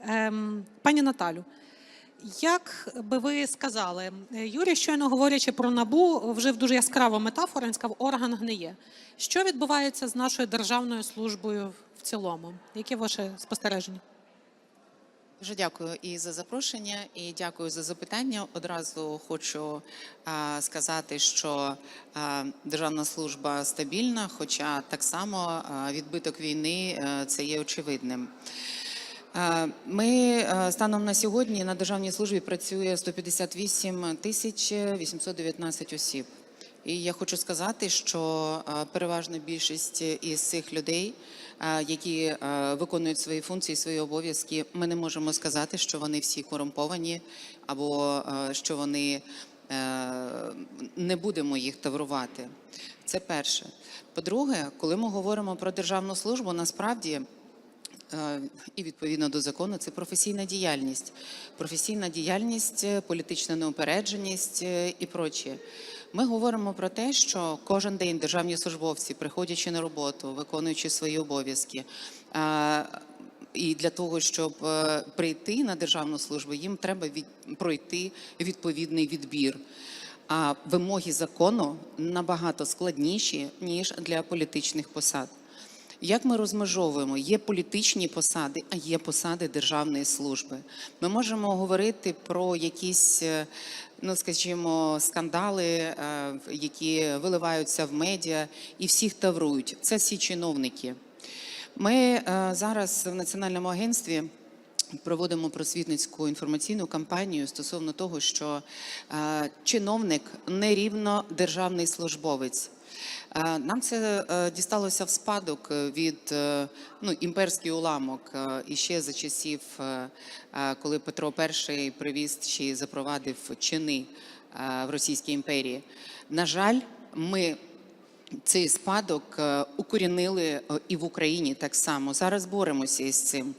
Ем, Пані Наталю, як би ви сказали, е, Юрій, щойно говорячи про набу, вжив дуже яскраву метафору, він сказав, орган гниє. Що відбувається з нашою державною службою в цілому? Які ваші спостереження? Дуже дякую і за запрошення, і дякую за запитання. Одразу хочу а, сказати, що а, державна служба стабільна, хоча так само а, відбиток війни а, це є очевидним. Е, Ми е, станом на сьогодні на державній службі працює 158 тисяч 819 осіб. І я хочу сказати, що е, переважна більшість із цих людей, які виконують свої функції, свої обов'язки, ми не можемо сказати, що вони всі корумповані або що вони не будемо їх таврувати. Це перше. По-друге, коли ми говоримо про державну службу, насправді. Е, І відповідно до закону це професійна діяльність, професійна діяльність, е, політична неупередженість е, і прочее. Ми говоримо про те, що кожен день державні службовці, приходячи на роботу, виконуючи свої обов'язки. І для того, щоб прийти на державну службу, їм треба від, пройти відповідний відбір. А вимоги закону набагато складніші ніж для політичних посад. Як ми розмежовуємо? Є політичні посади, а є посади державної служби. Ми можемо говорити про якісь, е, ну скажімо, скандали, е, які виливаються в медіа, і всіх таврують. Це всі чиновники. Ми е, зараз в національному агентстві. Проводимо просвітницьку інформаційну кампанію стосовно того, що чиновник нерівно державний службовець. Е, Нам це е, дісталося в спадок від е, ну, імперський уламок е, іще за часів, коли Петро І привіз чи запровадив чини в Російській імперії. На жаль, ми цей спадок укорінили і в Україні так само. Зараз боремося із цим.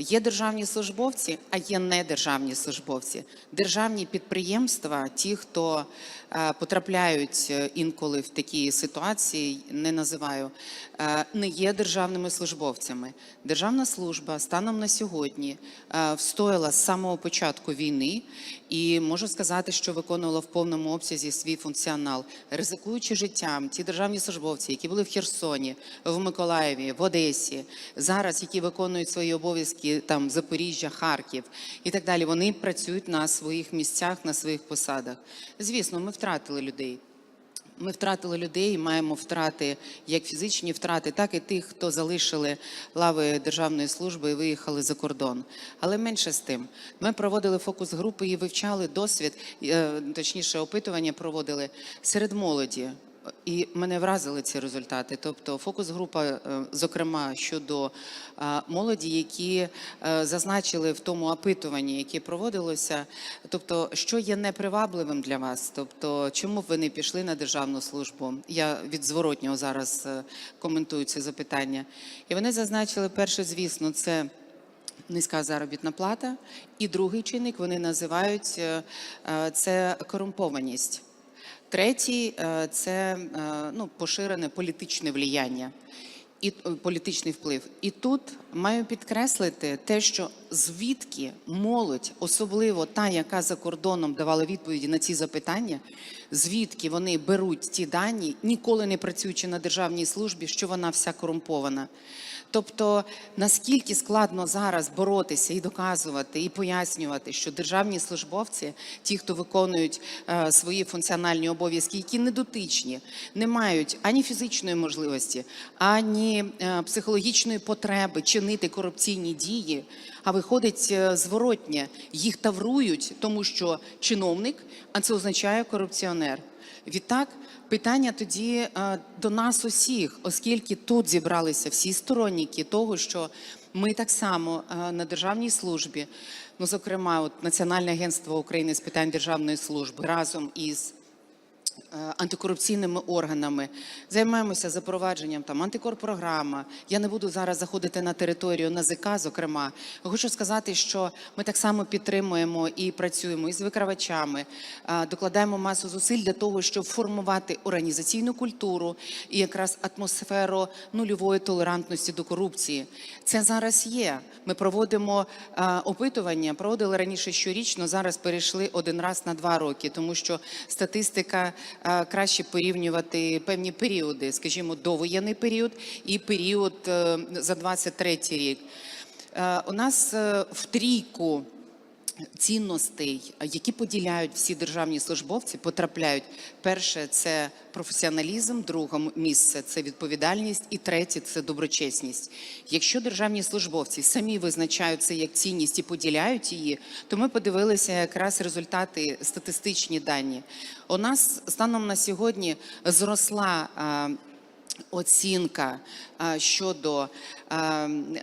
Є державні службовці, а є недержавні службовці. Державні підприємства, ті, хто е, потрапляють е, інколи в такі ситуації, не називаю, е, не є державними службовцями. Державна служба станом на сьогодні встояла з самого початку війни і можу сказати, що виконувала в повному обсязі свій функціонал, ризикуючи життям, ті державні службовці, які були в Херсоні, в Миколаєві, в Одесі, зараз які виконують свої обов'язки там Запоріжжя, Харків і так далі. Вони працюють на своїх місцях, на своїх посадах. Звісно, ми втратили людей. Ми втратили людей, маємо втрати як фізичні втрати, так і тих, хто залишили лави державної служби і виїхали за кордон. Але менше з тим, ми проводили фокус групи і вивчали досвід, е, точніше, опитування проводили серед молоді. І мене вразили ці результати. Тобто, фокус-група, е, зокрема щодо е, молоді, які е, зазначили в тому опитуванні, яке проводилося, тобто, що є непривабливим для вас, тобто, чому б ви не пішли на державну службу? Я від зворотнього зараз коментую це запитання. І вони зазначили, перше, звісно, це. Низька заробітна плата, і другий чинник вони називають це корумпованість. Третій е, це е, ну, поширене політичне влияння і е, політичний вплив. І тут маю підкреслити те, що звідки молодь, особливо та, яка за кордоном давала відповіді на ці запитання, звідки вони беруть ті дані, ніколи не працюючи на державній службі, що вона вся корумпована. Тобто наскільки складно зараз боротися і доказувати, і пояснювати, що державні службовці, ті, хто виконують е, свої функціональні обов'язки, які не дотичні, не мають ані фізичної можливості, ані е, психологічної потреби чинити корупційні дії, а виходить е, зворотнє, їх таврують, тому що чиновник, а це означає корупціонер. Відтак, питання тоді е, до нас усіх, оскільки тут зібралися всі сторонники того, що ми так само е, на державній службі, ну зокрема, от Національне агентство України з питань державної служби разом із антикорупційними органами, займаємося запровадженням там антикорпрограма. Я не буду зараз заходити на територію НАЗК, зокрема. Хочу сказати, що ми так само підтримуємо і працюємо із викривачами, е, докладаємо масу зусиль для того, щоб формувати організаційну культуру і якраз атмосферу нульової толерантності до корупції. Це зараз є. Ми проводимо е, опитування, проводили раніше щорічно, зараз перейшли один раз на два роки, тому що статистика е, краще порівнювати певні періоди, скажімо, довоєнний період і період е, за 23 рік. Е, У нас е, в трійку цінностей, які поділяють всі державні службовці, потрапляють. Перше це професіоналізм, друге місце це відповідальність, і третє це доброчесність. Якщо державні службовці самі визначають це як цінність і поділяють її, то ми подивилися якраз результати статистичні дані. У нас станом на сьогодні зросла. Оцінка щодо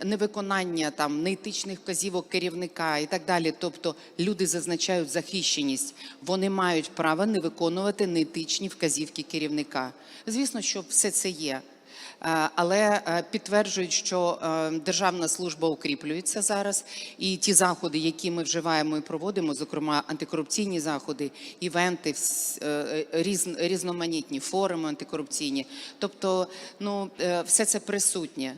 невиконання там неетичних вказівок керівника і так далі. Тобто люди зазначають захищеність, вони мають право не виконувати неетичні вказівки керівника. Звісно, що все це є. Е, Але е, підтверджують, що е, державна служба укріплюється зараз, і ті заходи, які ми вживаємо і проводимо, зокрема антикорупційні заходи, івенти, різноманітні форуми антикорупційні. Тобто, ну все це присутнє.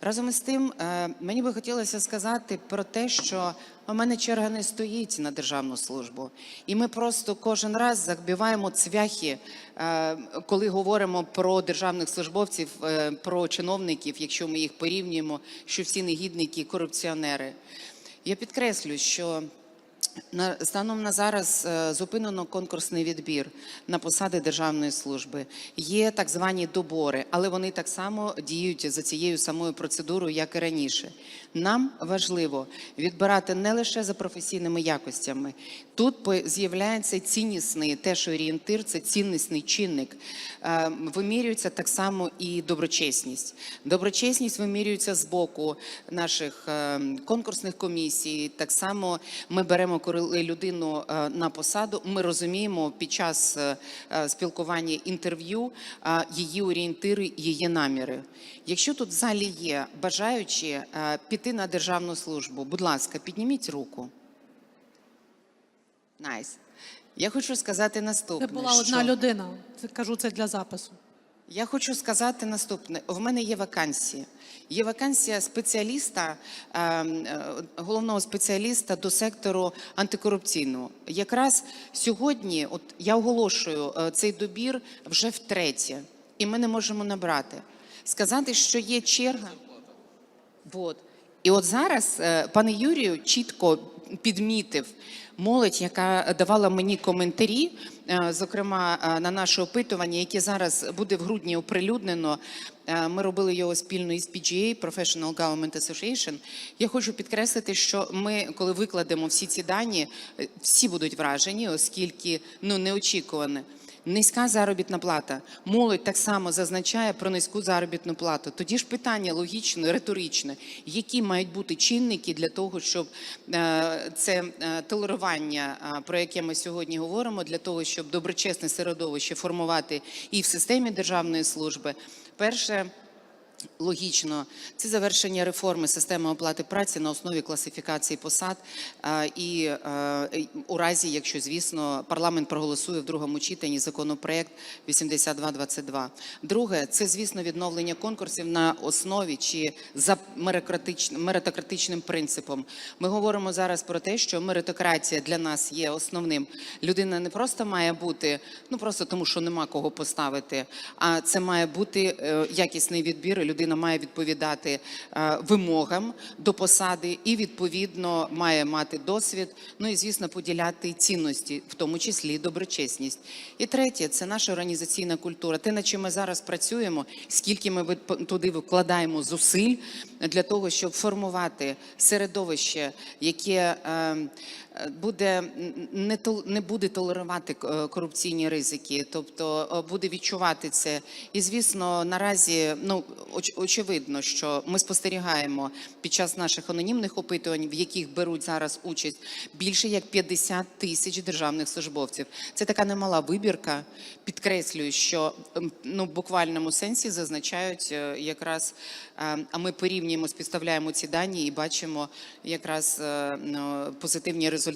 Разом із тим, мені би хотілося сказати про те, що у мене черга не стоїть на державну службу, і ми просто кожен раз забиваємо цвяхи, е, коли говоримо про державних службовців, е, про чиновників, якщо ми їх порівнюємо, що всі негідники, корупціонери. Я підкреслю, що станом на зараз е, зупинено конкурсний відбір на посади державної служби. Є так звані добори, але вони так само діють за цією самою процедурою, як і раніше. Нам важливо відбирати не лише за професійними якостями. Тут з'являється ціннісний теж орієнтир, це ціннісний чинник. Е, Вимірюється так само і доброчесність. Доброчесність вимірюється з боку наших е, конкурсних комісій. Так само ми беремо коли людину е, на посаду. Ми розуміємо під час е, е, спілкування інтерв'ю е, її орієнтири, її наміри. Якщо тут в залі є бажаючі е, піти на державну службу, будь ласка, підніміть руку. Найс. Я хочу сказати Це була одна що... людина. Це кажу це для запису. Я хочу сказати наступне: в мене є вакансія. Є вакансія спеціаліста, е, е, головного спеціаліста до сектору антикорупційного. Якраз сьогодні, от я оголошую е, цей добір вже втретє, і ми не можемо набрати. Сказати, що є черга. Вот. І от зараз е, пане Юрію чітко підмітив молодь, яка давала мені коментарі, е, зокрема е, на наше опитування, яке зараз буде в грудні оприлюднено. Е, Ми робили його спільно із PGA, Professional Government Association. Я хочу підкреслити, що ми, коли викладемо всі ці дані, всі будуть вражені, оскільки ну неочікуване. Низька заробітна плата. Молодь так само зазначає про низьку заробітну плату. Тоді ж питання логічне, риторичне, які мають бути чинники для того, щоб е, це е, толерування, е, про яке ми сьогодні говоримо, для того, щоб доброчесне середовище формувати і в системі державної служби. Перше. Логічно, це завершення реформи системи оплати праці на основі класифікації посад. І у разі, якщо звісно парламент проголосує в другому читанні законопроект 8222. Друге, це звісно відновлення конкурсів на основі чи за меритократичним меритократичним принципом. Ми говоримо зараз про те, що меритократія для нас є основним. Людина не просто має бути, ну просто тому, що нема кого поставити, а це має бути е, якісний відбір. Людина має відповідати е, вимогам до посади і відповідно має мати досвід. Ну і звісно, поділяти цінності, в тому числі доброчесність. І третє це наша організаційна культура. Те, над чим ми зараз працюємо, скільки ми туди викладаємо зусиль для того, щоб формувати середовище, яке е, буде не не буде толерувати е, корупційні ризики, тобто е, буде відчувати це. І звісно, наразі ну оч- очевидно, що ми спостерігаємо під час наших анонімних опитувань, в яких беруть зараз участь більше як 50 тисяч державних службовців. Це така немала вибірка. Підкреслюю, що ну в буквальному сенсі зазначають е, якраз. А ми порівнюємо, співставляємо ці дані і бачимо якраз ну, позитивні результати.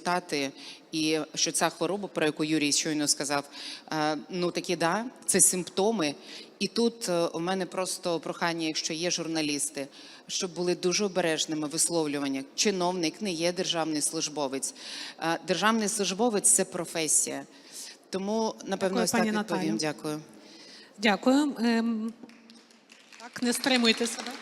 І що ця хвороба, про яку Юрій щойно сказав, е, ну такі да, це симптоми. І тут е, у мене просто прохання, якщо є журналісти, щоб були дуже обережними висловлювання. Чиновник не є державний службовець. Е, Державний службовець це професія. Тому напевно Дякую, ось так відповім. Дякую. Дякую. Ем, Так, не стримуйте себе.